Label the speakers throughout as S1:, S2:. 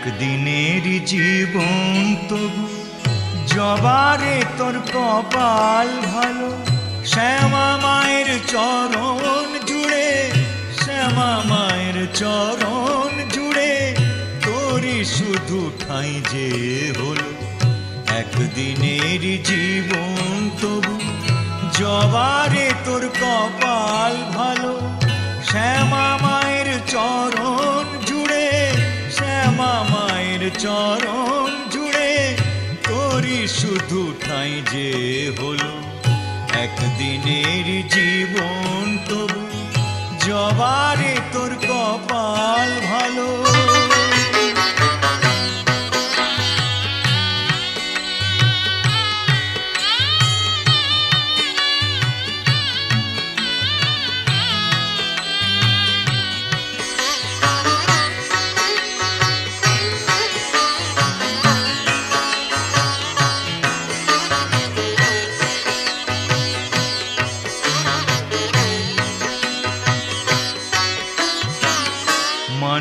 S1: একদিনের জীবন তবু জবারে তোর কপাল ভালো। শ্যামা মায়ের চরণ জুড়ে, শ্যামা মায়ের চরণ জুড়ে, তোরই শুধু ঠাঁই যে হলো। একদিনের জীবন তবু জবারে তোর কপাল ভালো। শ্যামা চরণ জুড়ে তোরি শুধু ঠাই যে হলো। একদিনের জীবন তবু জবারে তোর কপাল ভালো।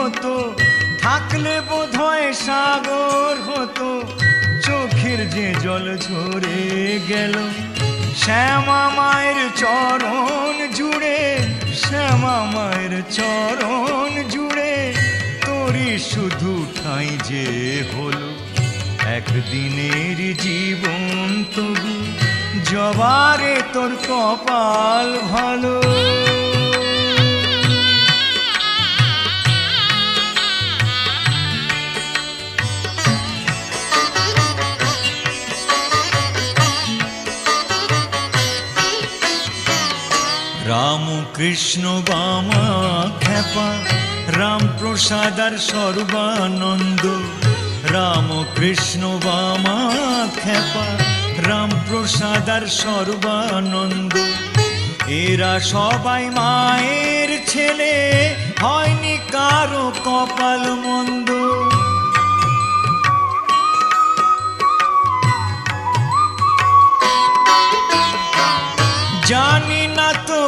S1: হতো থাকলে বোধহয় সাগর হতো, চোখের যে জল ঝরে গেল, শ্যামা মায়ের চরণ জুড়ে, শ্যামা মায়ের চরণ জুড়ে তোরই শুধু ঠাঁই যে হলো। একদিনের জীবন তবু, জবারে তোর কপাল ভালো। কৃষ্ণ বামা খ্যাপা, রাম প্রসাদ আর সর্বানন্দ। রাম কৃষ্ণ বামা খ্যাপা, রাম প্রসাদ আর সর্বানন্দ। এরা সবাই মায়ের ছেলে, হয়নি কারও কপাল মন্দ।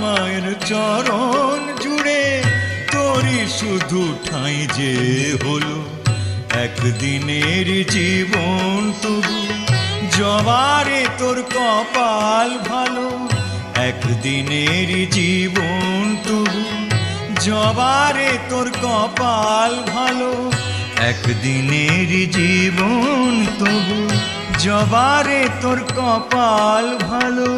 S1: মায়ের চরণ জুড়ে তোরই শুধু ঠাঁই যে হলো। একদিনের জীবন তবু জবারে তোর কপাল ভালো। একদিনের জীবন তবু জবারে তোর কপাল ভালো। একদিনের জীবন তবু জবারে তোর কপাল ভালো।